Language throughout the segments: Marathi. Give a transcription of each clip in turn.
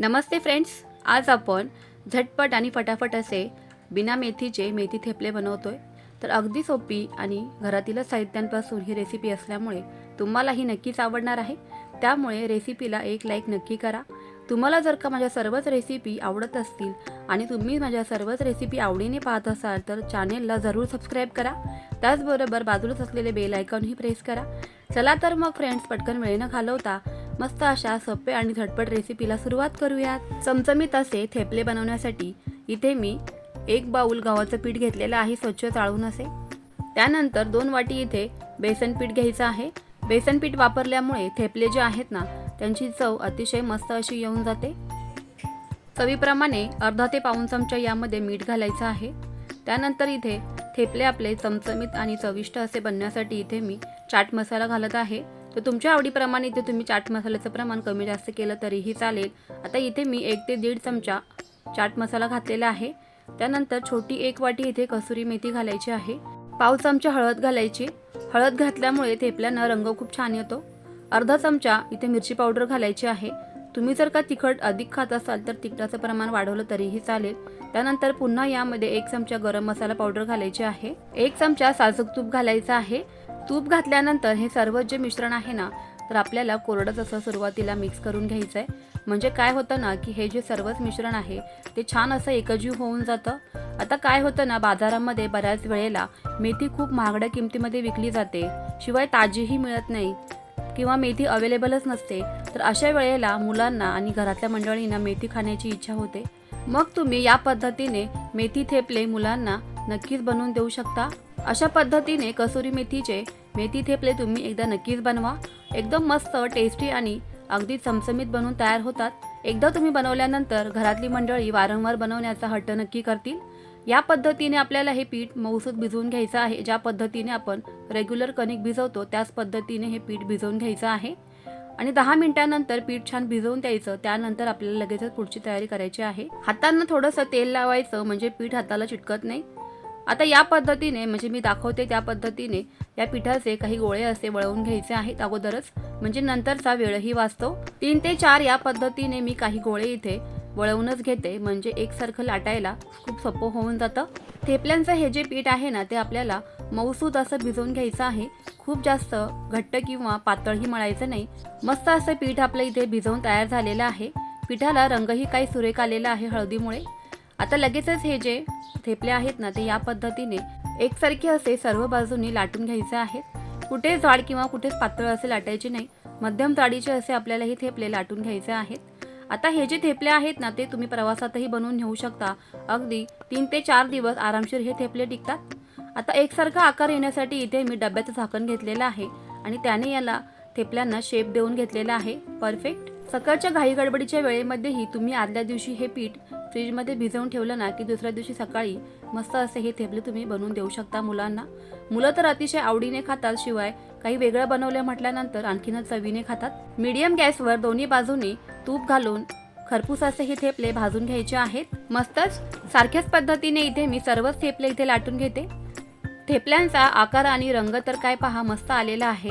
नमस्ते फ्रेंड्स आज आपण झटपट आणि फटाफट असे बिना मेथीचे मेथी थेपले बनवतोय. तर अगदी सोपी आणि घरातीलच साहित्यांपासून ही रेसिपी असल्यामुळे तुम्हाला ही नक्कीच आवडणार आहे. त्यामुळे रेसिपीला एक लाईक नक्की करा. तुम्हाला जर का माझ्या सर्वच रेसिपी आवडत असतील आणि तुम्ही माझ्या सर्वच रेसिपी आवडीने पाहत असाल तर चॅनेलला जरूर सबस्क्राईब करा. त्याचबरोबर बाजूलाच असलेले बेल आयकॉनही प्रेस करा. चला तर मग फ्रेंड्स पटकन वेळेनं घालवता. मस्त अशा सोपे आणि झटपट रेसिपीला सुरुवात करूयात. चमचमीत असे थेपले बनवण्यासाठी इथे मी एक बाऊल गव्हाचं पीठ घेतलेलं आहे स्वच्छ चाळून असे. त्यानंतर दोन वाटी इथे बेसन पीठ घ्यायचं आहे. बेसन पीठ वापरल्यामुळे थेपले जे आहेत ना त्यांची चव अतिशय मस्त अशी येऊन जाते. चवीप्रमाणे अर्धा ते पाऊन चमचा यामध्ये मीठ घालायचं आहे. त्यानंतर इथे थेपले आपले चमचमीत आणि चविष्ट असे बनण्यासाठी इथे मी चाट मसाला घालत आहे. तर तुमच्या आवडीप्रमाणे इथे तुम्ही चाट मसाल्याचं प्रमाण कमी जास्त केलं तरीही चालेल. आता इथे मी एक ते दीड चमचा चाट मसाला घातलेला आहे. त्यानंतर छोटी एक वाटी इथे कसुरी मेथी घालायची आहे. पाव चमचा हळद घालायची. हळद घातल्यामुळे थेपल्यानं रंग खूप छान येतो. अर्धा चमचा इथे मिरची पावडर घालायची आहे. तुम्ही जर का तिखट अधिक खात असाल तर तिखटाचं प्रमाण वाढवलं तरीही चालेल. त्यानंतर पुन्हा यामध्ये एक चमचा गरम मसाला पावडर घालायची आहे. एक चमचा साजूक तूप घालायचं आहे. तूप घातल्यानंतर हे सर्व जे मिश्रण आहे ना तर आपल्याला कोरडंच असं सुरुवातीला मिक्स करून घ्यायचं आहे म्हणजे काय होतं ना की हे जे सर्वच मिश्रण आहे ते छान असं एकजीव होऊन जातं. आता काय होतं ना बाजारामध्ये बऱ्याच वेळेला मेथी खूप महागड्या किमतीमध्ये विकली जाते. शिवाय ताजीही मिळत नाही. किंवा मेथी अवेलेबलच नसते. तर अशा वेळेला मुलांना आणि घरातल्या मंडळींना मेथी खाण्याची इच्छा होते. मग तुम्ही या पद्धतीने मेथी थेपले मुलांना नक्कीच बनवून देऊ शकता. अशा पद्धतीने कसुरी मेथीचे मेथी थेपले तुम्ही एकदा नक्कीच बनवा. एकदम मस्त टेस्टी आणि अगदी चमचमीत बनवून तयार होतात. एकदा तुम्ही बनवल्यानंतर घरातली मंडळी वारंवार बनवण्याचा हट्ट नक्की करतील. या पद्धतीने आपल्याला हे पीठ मऊसूत भिजवून घ्यायचं आहे. ज्या पद्धतीने आपण रेग्युलर कणिक भिजवतो त्याच पद्धतीने हे पीठ भिजवून घ्यायचं आहे. आणि दहा मिनिटानंतर पीठ छान भिजवून द्यायचं. त्यानंतर आपल्याला लगेचच पुढची तयारी करायची आहे. हातांना थोडंसं तेल लावायचं म्हणजे पीठ हाताला चिटकत नाही. आता या पद्धतीने म्हणजे मी दाखवते त्या पद्धतीने या पिठाचे काही गोळे असे वळवून घ्यायचे आहेत अगोदरच. म्हणजे नंतरचा वेळही वाचतो. तीन ते चार या पद्धतीने मी काही गोळे इथे वळवूनच घेते. म्हणजे एकसारखं लाटायला खूप सोपं होऊन जातं. थेपल्यांचं हे जे पीठ आहे ना ते आपल्याला मऊसूद असं भिजवून घ्यायचं आहे. खूप जास्त घट्ट किंवा पातळही मळायचं नाही. मस्त असं पीठ आपलं इथे भिजवून तयार झालेलं आहे. पिठाला रंगही काही सुरेख आलेला आहे हळदीमुळे. आता लगेचच हे जे थेपले आहेत ना ते या पद्धतीने एकसारखे असे सर्व बाजूनी लाटून घ्यायचे आहेत. कुठे जाड किंवा कुठेच पातळ असे लाटायचे नाही. मध्यम जाडीचे असे आपल्याला हे थेपले लाटून घ्यायचे आहेत. आता हे जे थेपले आहेत ना ते तुम्ही प्रवासातही बनवून घेऊ शकता. अगदी तीन ते चार दिवस आरामशीर हे थेपले टिकतात. आता एकसारखा आकार येण्यासाठी इथे मी डब्याचं झाकण घेतलेलं आहे आणि त्याने याला थेपल्यांना शेप देऊन घेतलेला आहे. परफेक्ट सकाळच्या घाई गडबडीच्या वेळेमध्येही तुम्ही आदल्या दिवशी हे पीठ फ्रीजमध्ये भिजवून ठेवलं ना की दुसऱ्या दिवशी सकाळी मस्त असे हे थेपले तुम्ही बनवून देऊ शकता मुलांना. मुलं तर अतिशय आवडीने खातात शिवाय काही वेगळं बनवलं म्हटल्यानंतर आणखीनच चवीने खातात. मीडियम गॅसवर दोन्ही बाजूनी तूप घालून खरपूसाचे असे हे थेपले भाजून घ्यायचे आहेत. मस्तच सारख्याच पद्धतीने इथे मी सर्वच थेपले इथे लाटून घेते. थेपल्यांचा आकार आणि रंग तर काय पहा मस्त आलेला आहे.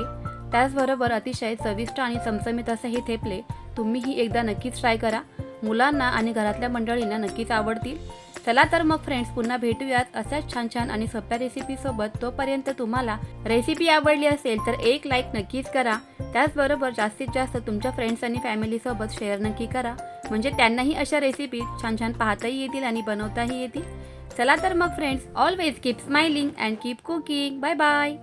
त्याचबरोबर अतिशय चविष्ट आणि चमचमीत असे हे थेपले तुम्हीही एकदा नक्कीच ट्राय करा. मुलांना आणि घरातल्या मंडळींना नक्कीच आवडतील. चला तर मग फ्रेंड्स पुन्हा भेटूयात अशाच छान छान आणि सोप्या रेसिपीसोबत तोपर्यंत तुम्हाला रेसिपी आवडली असेल तर एक लाईक नक्कीच करा. त्याचबरोबर जास्तीत जास्त तुमच्या फ्रेंड्स आणि फॅमिलीसोबत शेअर नक्की करा. म्हणजे त्यांनाही अशा रेसिपी छान छान पाहताही येतील आणि बनवताही येतील. चला तर मग friends always keep smiling and keep cooking bye bye